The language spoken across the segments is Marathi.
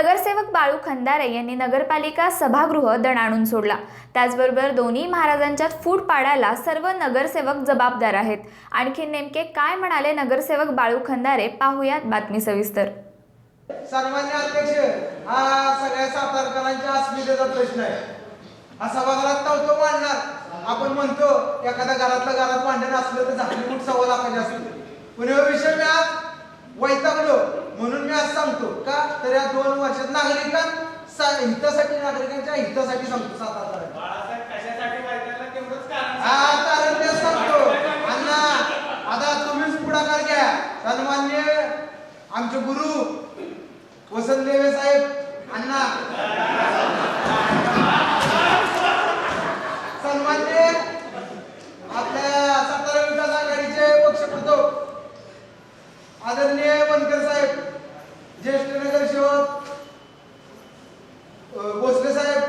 नगरसेवक बाळू खंदारे यांनी नगरपालिका सभागृह दणाणून सोडला. त्याचबरोबर दोन्ही महाराजांच्यात फूट पाडायला सर्व नगरसेवक जबाबदार आहेत. आणखी नेमके काय म्हणाले नगरसेवक बाळू खंदारे पाहूयात बातमी सविस्तर. सन्मान्य अध्यक्ष हा सगळ्या सातारकरांच्या अस्मितेचा प्रश्न आहे. हा सभागृहात तो मांडणार. आपण म्हणतो एखाद्या घरातलं घरात मांडणं असलं तर झाली कुठ सव्वा लाखाची असते पण विषय मी आज वैतागलो म्हणून मी आज सांगतो का तर या दोन वर्षात नागरिकां हितासाठी नागरिकांच्या हितासाठी सांगतो सातारा बाळासाहेब कशासाठी वैतागला तेवढंच कारण हा कारण ते सांगतो. अण्णा आता तुम्हीच पुढाकार घ्या. सन्मान्य आमचे गुरु वसंत देवे साहेब अण्णा सन्मान्य आपल्या सातारा विकास आघाडीचे पक्षप्रमुख आदरणीय बनकर साहेब ज्येष्ठ नगरसेवक अ, भोसले साहेब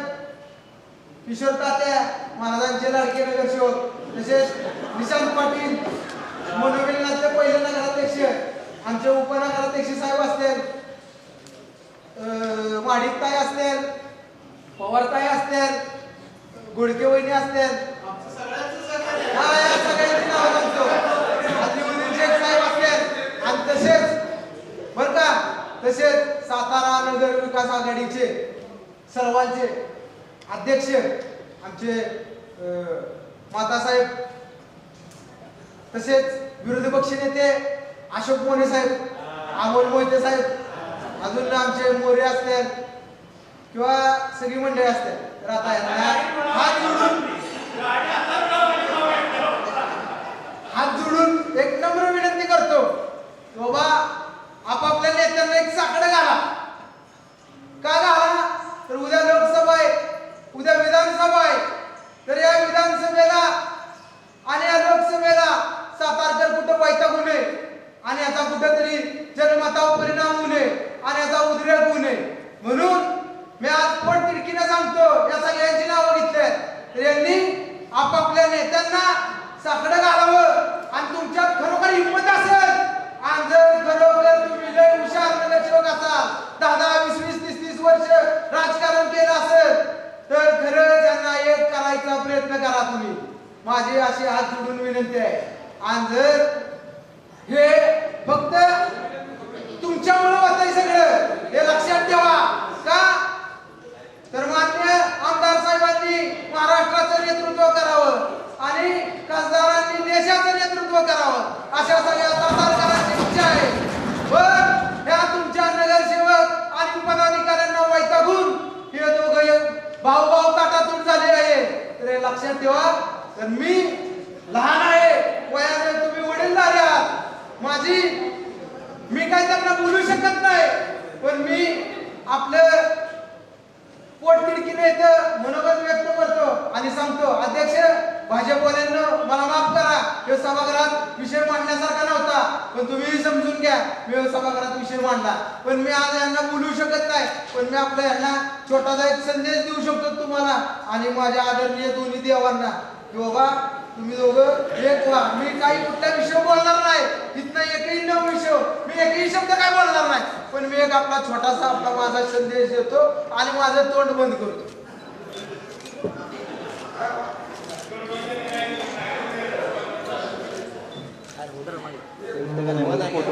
किशोर तात्या महाराजांचे लाडके नगरसेवक तसेच निशांत पाटील मनोविलनाथचे पहिले नगराध्यक्ष आमचे उपनगराध्यक्ष साहेब असतील वाढीत ताई असतील पवारताई असतील गुडके वहिनी असतील. हा या सगळ्यांची नावं सांगतो. आदिमुद्दीन शेख साहेब असतील. आणि तसेच बर का तसेच सातारा नगर विकास आघाडीचे सर्वांचे अध्यक्ष आमचे मातासाहेब तसेच विरोधी पक्ष नेते अशोक मोने साहेब अमोल मोहिते साहेब अजून आमचे मोरे असतील किंवा सगळी मंडळी असतील राहता आता हात जोडून हात जोडून एक नम्र विनंती करतो की बाबा आपापल्या नेत्यांना एक साकडं घाला का घाला तर उद्या लोकसभा आहे उद्या विधानसभा आहे तर या विधानसभेला आणि या लोकसभेला सातारकर कुठं वैतागू नये आणि याचा कुठेतरी जनमतावर परिणाम होऊ नये आणि याचा उद्रेक होऊ नये. म्हणून मी आज पण तिडकीने सांगतो या सगळ्यांची नावं घेतल्यात तर यांनी आपापल्या नेत्यांना साकडं घालावं आणि तुमच्यात खरोखर हिंमत असेल. आणि जर खरोखर तुम्ही लय हुशार नगरसेवक असाल दहा दहा वीस वीस तीस तीस वर्ष राजकारण केलं असेल तर खरं त्यांना एक करायचा प्रयत्न करा तुम्ही. माझी अशी हात जोडून विनंती आहे. आणि जर हे फक्त तुमच्यामुळे होतंय सगळं. हे लक्षात ठेवा. का? तर मान्य आमदार साहेबांनी महाराष्ट्राचं नेतृत्व करावं आणि खासदारांनी देशाचं नेतृत्व करावं. अशा सगळ्या सातारकरांची इच्छा आहे. पण ह्या तुमच्या नगरसेवक आणि पदाधिकाऱ्यांना वैतागून हे दोघं भाऊ भाऊ ताटातूट झाले आहे. तर हे लक्षात ठेवा. तर मी लहान आहे वयाने माझी मी काय त्यांना बोलू शकत नाही पण मी आपलं पोटतिडकीने इथं मनोगत व्यक्त करतो आणि सांगतो अध्यक्ष भाजपवाल्यांना मला माफ करा हे सभागृहात विषय मांडण्यासारखा नव्हता पण तुम्ही समजून घ्या मी सभागृहात विषय मांडला. पण मी आज यांना बोलू शकत नाही पण मी आपल्या यांना छोटासा एक संदेश देऊ शकतो तुम्हाला आणि माझ्या आदरणीय दोन्ही देवांना. की बाबा तुम्ही दोघं एक व्हा मी काही कुठला विषय बोलणार नाही. तिथनं एकही नव विषय मी एकही शब्द काय बोलणार नाही. पण मी एक आपला छोटासा आपला माझा संदेश देतो आणि माझं तोंड बंद करतो. फोटो